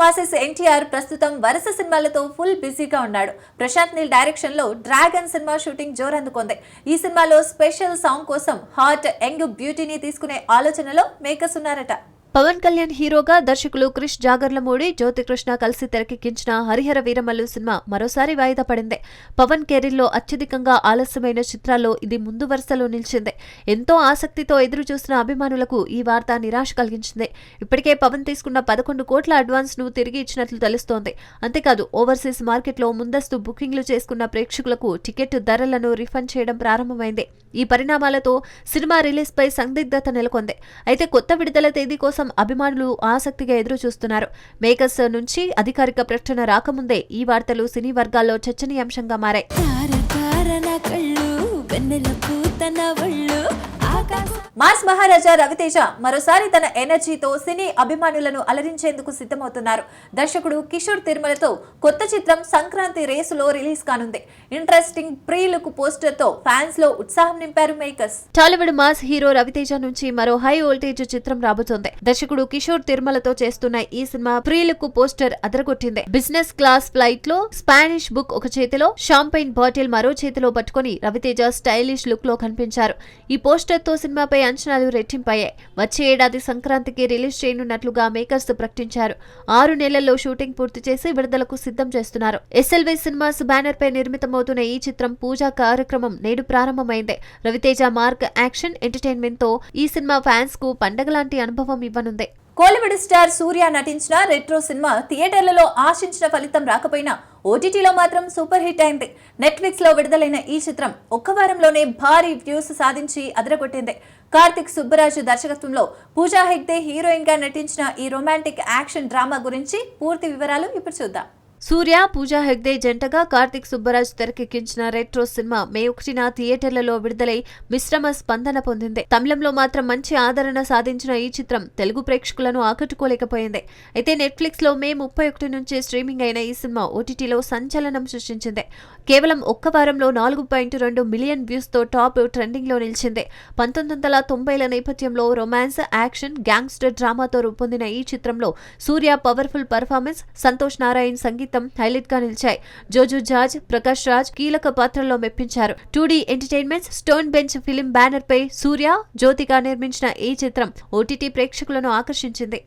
Masses NTR ప్రస్తుతం వరుస సినిమాలతో ఫుల్ బిజీగా ఉన్నాడు. ప్రశాంత్ నీల్ డైరెక్షన్లో డ్రాగన్ సినిమా షూటింగ్ జోరందుకుంది ఈ సినిమాలో స్పెషల్ సాంగ్ కోసం హాట్ యంగ్ బ్యూటీని తీసుకునే ఆలోచనలో మేకర్స్ ఉన్నారట. పవన్ కళ్యాణ్ హీరోగా దర్శకులు క్రిష్ జాగర్లమూడి జ్యోతికృష్ణ కలిసి తెరకెక్కించిన హరిహర వీరమల్లు సినిమా మరోసారి వాయిదా పడింది. పవన్ కెరీర్లో అత్యధికంగా ఆలస్యమైన చిత్రాల్లో ఇది ముందు వరుసలో నిలిచింది. ఎంతో ఆసక్తితో ఎదురు చూసిన అభిమానులకు ఈ వార్త నిరాశ కలిగించింది. ఇప్పటికే పవన్ తీసుకున్న పదకొండు కోట్ల అడ్వాన్స్ను తిరిగి ఇచ్చినట్లు తెలుస్తోంది. అంతేకాదు ఓవర్సీస్ మార్కెట్లో ముందస్తు బుకింగ్లు చేసుకున్న ప్రేక్షకులకు టికెట్ ధరలను రిఫండ్ చేయడం ప్రారంభమైంది. ఈ పరిణామాలతో సినిమా రిలీజ్ పై సందిగ్ధత నెలకొంది. అయితే కొత్త విడుదల తేదీ కోసం అభిమానులు ఆసక్తిగా ఎదురు చూస్తున్నారు మేకర్స్ నుంచి అధికారిక ప్రకటన రాకముందే ఈ వార్తలు సినీ వర్గాల్లో చర్చనీయాంశంగా మారాయి. మార్స్ మహారాజా రవితేజ మరోసారి తన ఎనర్జీతో సినీ అభిమానులను అలరించేందుకు సిద్ధమవుతున్నారు. దర్శకుడు కిషోర్ తిరుమలతో కొత్త చిత్రం సంక్రాంతి రేసులో రిలీజ్ కానుంది. ఇంట్రెస్టింగ్ ప్రీ లుక్ పోస్టర్తో ఫ్యాన్స్లో ఉత్సాహం నింపారు makers. Tollywood mass hero Raviteja నుంచి మరో హై వోల్టేజ్ చిత్రం రాబోతోంది. దర్శకుడు కిషోర్ తిరుమలతో చేస్తున్న ఈ సినిమా ప్రీ లుక్ పోస్టర్ అదరగొట్టింది. బిజినెస్ క్లాస్ ఫ్లైట్లో స్పానిష్ బుక్ ఒక చేతిలో షాంపైన్ బాటిల్ మరో చేతిలో పట్టుకొని రవితేజ స్టైలిష్ లుక్లో కనిపించారు. ఈ పోస్టర్తో సినిమాపై అంచనాలు రెట్టింపయ్యాయి. వచ్చే ఏడాది సంక్రాంతికి రిలీజ్ చేయనున్నట్లుగా మేకర్స్ ప్రకటించారు. ఆరు నెలల్లో షూటింగ్ పూర్తి చేసి విడుదలకు సిద్ధం చేస్తున్నారు. ఎస్ఎల్వి సినిమాస్ బ్యానర్ పై నిర్మితమవుతున్న ఈ చిత్రం పూజా కార్యక్రమం నేడు ప్రారంభమైంది. రవితేజ మార్క్ యాక్షన్ ఎంటర్టైన్మెంట్తో ఈ సినిమా ఫ్యాన్స్కు పండగ లాంటి అనుభవం ఇవ్వనుంది. కోలీవుడ్ స్టార్ సూర్య నటించిన రెట్రో సినిమా థియేటర్లలో ఆశించిన ఫలితం రాకపోయినా ఓటీటీలో మాత్రం సూపర్ హిట్ అయింది. నెట్ఫ్లిక్స్లో విడుదలైన ఈ చిత్రం ఒక్క వారంలోనే భారీ వ్యూస్ సాధించి అదరగొట్టింది. కార్తిక్ సుబ్బరాజు దర్శకత్వంలో పూజా హెగ్దే హీరోయిన్గా నటించిన ఈ రొమాంటిక్ యాక్షన్ డ్రామా గురించి పూర్తి వివరాలు ఇప్పుడు చూద్దాం. సూర్య పూజా హెగ్డే జంటగా కార్తిక్ సుబ్బరాజ్ తెరకెక్కించిన రెట్రో సినిమా మే ఒకటిన థియేటర్లలో విడుదలై మిశ్రమ స్పందన పొందింది. తమిళంలో మాత్రం మంచి ఆదరణ సాధించిన ఈ చిత్రం తెలుగు ప్రేక్షకులను ఆకట్టుకోలేకపోయింది. అయితే నెట్ఫ్లిక్స్లో మే ముప్పై ఒకటి నుంచి స్ట్రీమింగ్ అయిన ఈ సినిమా ఓటీటీలో సంచలనం సృష్టించింది. కేవలం ఒక్క వారంలో నాలుగు పాయింట్ రెండు మిలియన్ వ్యూస్తో టాప్ ట్రెండింగ్లో నిలిచింది. పంతొమ్మిది వందల తొంభైల నేపథ్యంలో రొమాన్స్ యాక్షన్ గ్యాంగ్స్టర్ డ్రామాతో రూపొందిన ఈ చిత్రంలో సూర్య పవర్ఫుల్ పర్ఫార్మెన్స్ సంతోష్ నారాయణ్ సంగీత హైలైట్గా నిలిచాయి. జోజు జార్జ్ ప్రకాష్ రాజ్ కీలక పాత్రల్లో మెప్పించారు. Two D entertainments stone bench film banner పై సూర్య జ్యోతిగా నిర్మించిన ఈ చిత్రం ఓటీటీ ప్రేక్షకులను ఆకర్షించింది.